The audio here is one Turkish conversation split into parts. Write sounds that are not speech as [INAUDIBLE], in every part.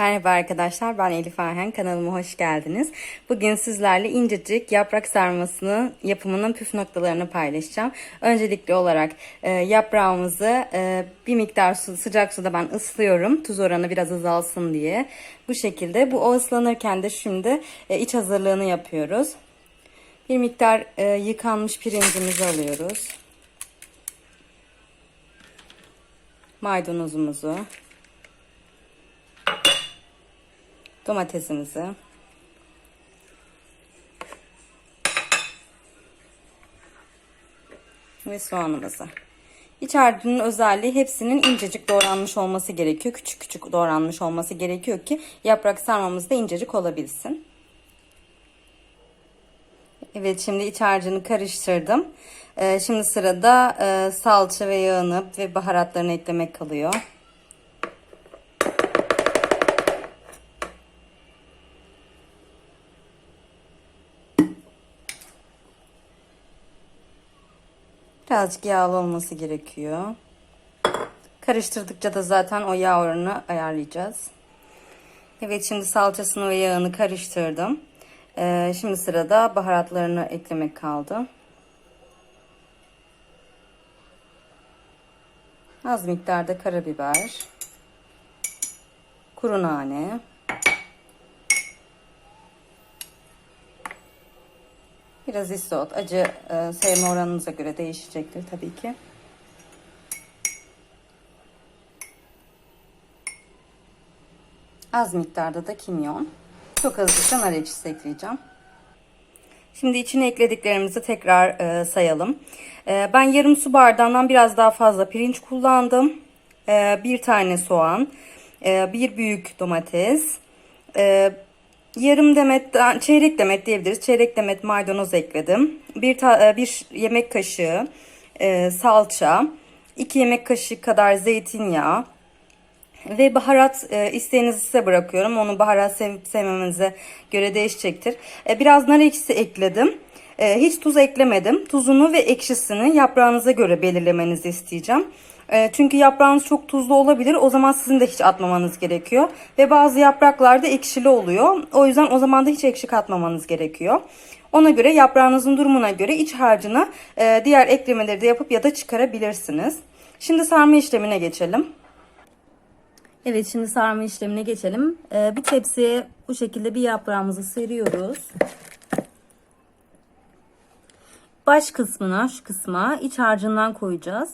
Merhaba arkadaşlar ben Elif Arhen kanalıma hoş geldiniz. Bugün sizlerle incecik yaprak sarmasının yapımının püf noktalarını paylaşacağım. Öncelikli olarak e, yaprağımızı e, bir miktar su, sıcak suda ben ıslıyorum. Tuz oranı biraz azalsın diye. Bu şekilde bu o ıslanırken de şimdi e, iç hazırlığını yapıyoruz. Bir miktar e, yıkanmış pirincimizi alıyoruz. Maydanozumuzu. Domatesimizi ve soğanımızı. İç harcının özelliği hepsinin incecik doğranmış olması gerekiyor. Küçük küçük doğranmış olması gerekiyor ki yaprak sarmamız da incecik olabilsin. Evet şimdi iç harcını karıştırdım. Ee, şimdi sırada e, salça ve yağını ve baharatlarını eklemek kalıyor. Birazcık yağlı olması gerekiyor. Karıştırdıkça da zaten o yağ oranını ayarlayacağız. Evet şimdi salçasını ve yağını karıştırdım. Ee, şimdi sırada baharatlarını eklemek kaldı. Az miktarda karabiber, kuru nane, Biraz isot. Acı e, sevme oranınıza göre değişecektir tabii ki. Az miktarda da kimyon. Çok azıcık nar ekşisi ekleyeceğim. Şimdi içine eklediklerimizi tekrar e, sayalım. E, ben yarım su bardağından biraz daha fazla pirinç kullandım. E, bir tane soğan, e, bir büyük domates, e, yarım demet, çeyrek demet diyebiliriz. Çeyrek demet maydanoz ekledim. Bir, ta, e, bir yemek kaşığı e, salça, iki yemek kaşığı kadar zeytinyağı ve baharat e, isteğinizi size bırakıyorum. Onu baharat sevip sevmemenize göre değişecektir. E, biraz nar ekşisi ekledim. E, hiç tuz eklemedim. Tuzunu ve ekşisini yaprağınıza göre belirlemenizi isteyeceğim. E, çünkü yaprağınız çok tuzlu olabilir. O zaman sizin de hiç atmamanız gerekiyor. Ve bazı yapraklarda ekşili oluyor. O yüzden o zaman da hiç ekşi katmamanız gerekiyor. Ona göre yaprağınızın durumuna göre iç harcına e, diğer eklemeleri de yapıp ya da çıkarabilirsiniz. Şimdi sarma işlemine geçelim. Evet şimdi sarma işlemine geçelim. E, bir tepsiye bu şekilde bir yaprağımızı seriyoruz. Baş kısmına şu kısma iç harcından koyacağız.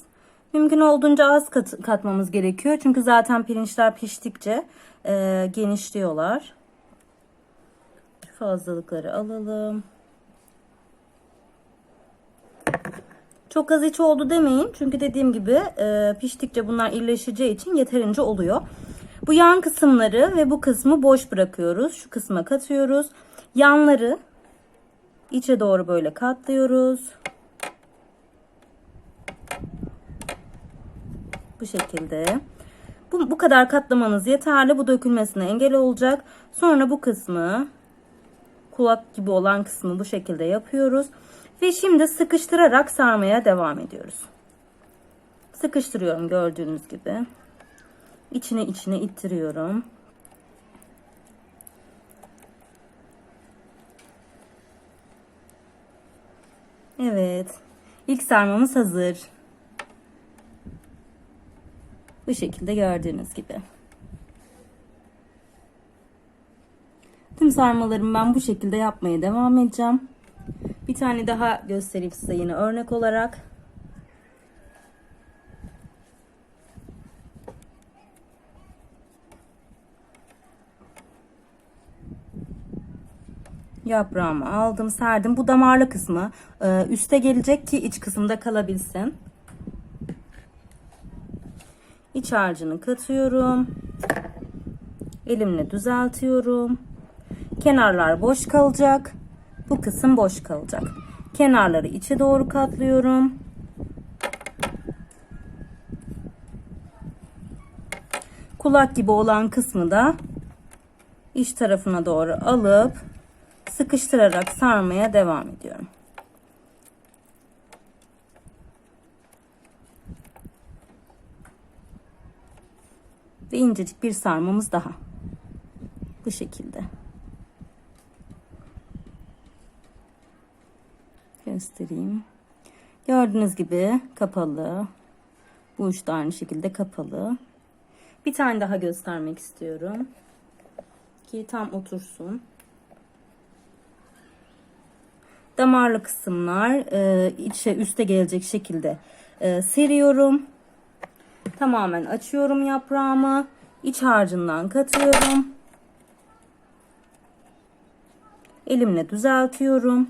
Mümkün olduğunca az kat, katmamız gerekiyor. Çünkü zaten pirinçler piştikçe e, genişliyorlar. Fazlalıkları alalım. Çok az iç oldu demeyin. Çünkü dediğim gibi e, piştikçe bunlar irleşeceği için yeterince oluyor. Bu yan kısımları ve bu kısmı boş bırakıyoruz. Şu kısma katıyoruz. Yanları içe doğru böyle katlıyoruz. Bu şekilde. Bu, bu kadar katlamanız yeterli. Bu dökülmesine engel olacak. Sonra bu kısmı kulak gibi olan kısmı bu şekilde yapıyoruz. Ve şimdi sıkıştırarak sarmaya devam ediyoruz. Sıkıştırıyorum gördüğünüz gibi. İçine içine ittiriyorum. Evet. İlk sarmamız hazır. Bu şekilde gördüğünüz gibi. Tüm sarmalarımı ben bu şekilde yapmaya devam edeceğim. Bir tane daha göstereyim size yine örnek olarak. Yaprağımı aldım, serdim. Bu damarlı kısmı. Ee, üste gelecek ki iç kısımda kalabilsin. İç harcını katıyorum. Elimle düzeltiyorum. Kenarlar boş kalacak. Bu kısım boş kalacak. Kenarları içe doğru katlıyorum. Kulak gibi olan kısmı da iç tarafına doğru alıp sıkıştırarak sarmaya devam ediyorum. Ve incecik bir sarmamız daha. Bu şekilde. Göstereyim. Gördüğünüz gibi kapalı. Bu uç da aynı şekilde kapalı. Bir tane daha göstermek istiyorum. Ki tam otursun. Damarlı kısımlar e, içe üste gelecek şekilde e, seriyorum. Tamamen açıyorum yaprağımı. İç harcından katıyorum. Elimle düzeltiyorum.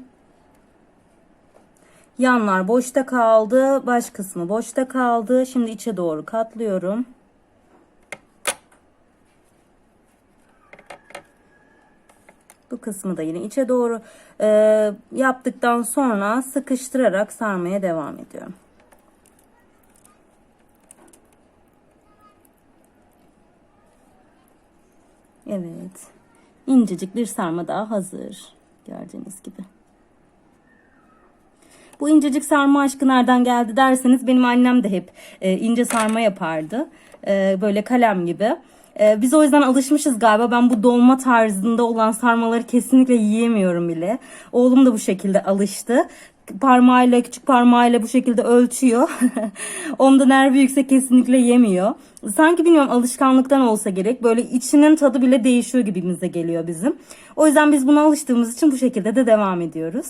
Yanlar boşta kaldı. Baş kısmı boşta kaldı. Şimdi içe doğru katlıyorum. Bu kısmı da yine içe doğru e, yaptıktan sonra sıkıştırarak sarmaya devam ediyorum. Evet. İncecik bir sarma daha hazır. Gördüğünüz gibi. Bu incecik sarma aşkı nereden geldi derseniz benim annem de hep e, ince sarma yapardı. E, böyle kalem gibi. E, biz o yüzden alışmışız galiba. Ben bu dolma tarzında olan sarmaları kesinlikle yiyemiyorum bile. Oğlum da bu şekilde alıştı. Parmağıyla, küçük parmağıyla bu şekilde ölçüyor. [LAUGHS] Onda nervi yüksek kesinlikle yemiyor. Sanki bilmiyorum alışkanlıktan olsa gerek. Böyle içinin tadı bile değişiyor gibimize geliyor bizim. O yüzden biz buna alıştığımız için bu şekilde de devam ediyoruz.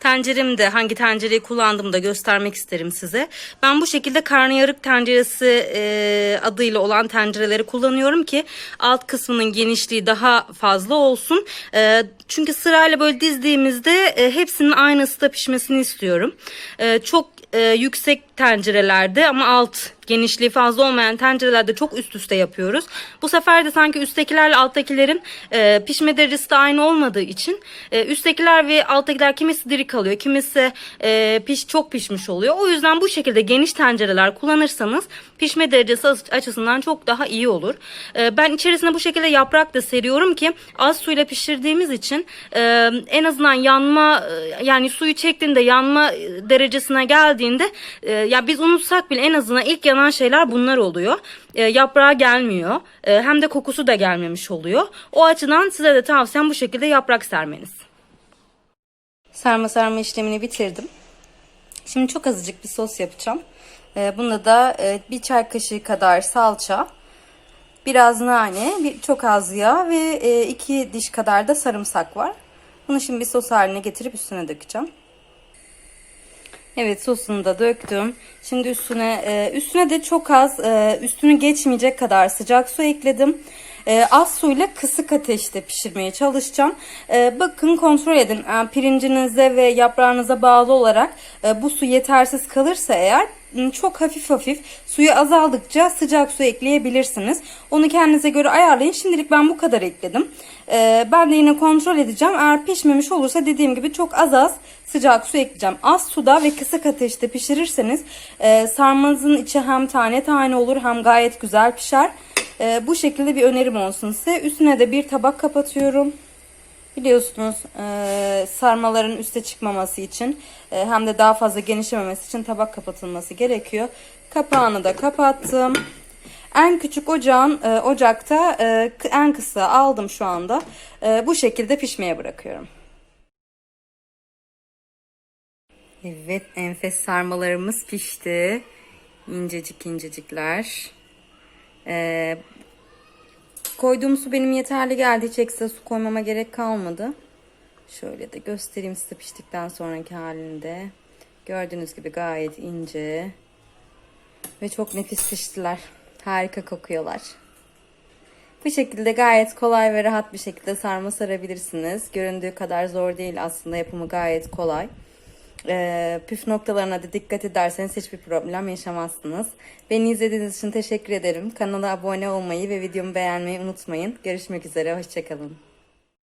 Tenceremde hangi tencereyi kullandığımı da göstermek isterim size. Ben bu şekilde karnıyarık tenceresi e, adıyla olan tencereleri kullanıyorum ki alt kısmının genişliği daha fazla olsun. E, çünkü sırayla böyle dizdiğimizde e, hepsinin aynı ısıda pişmesini istiyorum. E, çok e, yüksek tencerelerde ama alt genişliği fazla olmayan tencerelerde çok üst üste yapıyoruz. Bu sefer de sanki üsttekilerle alttakilerin e, pişme derecesi de aynı olmadığı için e, üsttekiler ve alttakiler kimisi diri kalıyor, kimisi e, piş çok pişmiş oluyor. O yüzden bu şekilde geniş tencereler kullanırsanız pişme derecesi açısından çok daha iyi olur. E, ben içerisine bu şekilde yaprak da seriyorum ki az suyla pişirdiğimiz için e, en azından yanma e, yani suyu çektiğinde yanma derecesine geldiğinde e, ya biz unutsak bile en azından ilk yanan şeyler bunlar oluyor. E, yaprağa gelmiyor. E, hem de kokusu da gelmemiş oluyor. O açıdan size de tavsiyem bu şekilde yaprak sermeniz. Sarma sarma işlemini bitirdim. Şimdi çok azıcık bir sos yapacağım. E, bunda da e, bir çay kaşığı kadar salça, biraz nane, bir, çok az yağ ve e, iki diş kadar da sarımsak var. Bunu şimdi bir sos haline getirip üstüne dökeceğim. Evet sosunu da döktüm. Şimdi üstüne e, üstüne de çok az e, üstünü geçmeyecek kadar sıcak su ekledim. E, az suyla kısık ateşte pişirmeye çalışacağım. Bakın kontrol edin pirincinize ve yaprağınıza bağlı olarak bu su yetersiz kalırsa eğer çok hafif hafif suyu azaldıkça sıcak su ekleyebilirsiniz. Onu kendinize göre ayarlayın. Şimdilik ben bu kadar ekledim. Ee, ben de yine kontrol edeceğim. Eğer pişmemiş olursa dediğim gibi çok az az sıcak su ekleyeceğim. Az suda ve kısık ateşte pişirirseniz e, sarmanızın içi hem tane tane olur hem gayet güzel pişer. E, bu şekilde bir önerim olsun size. Üstüne de bir tabak kapatıyorum. Biliyorsunuz e, sarmaların üste çıkmaması için e, hem de daha fazla genişlememesi için tabak kapatılması gerekiyor. Kapağını da kapattım. En küçük ocağın e, ocakta e, en kısa aldım şu anda. E, bu şekilde pişmeye bırakıyorum. Evet enfes sarmalarımız pişti. İncecik incecikler. Ee, koyduğum su benim yeterli geldi. Hiç ekstra su koymama gerek kalmadı. Şöyle de göstereyim size piştikten sonraki halinde. Gördüğünüz gibi gayet ince. Ve çok nefis piştiler. Harika kokuyorlar. Bu şekilde gayet kolay ve rahat bir şekilde sarma sarabilirsiniz. Göründüğü kadar zor değil aslında yapımı gayet kolay. Ee, püf noktalarına da dikkat ederseniz hiçbir problem yaşamazsınız. Beni izlediğiniz için teşekkür ederim. Kanala abone olmayı ve videomu beğenmeyi unutmayın. Görüşmek üzere, hoşçakalın.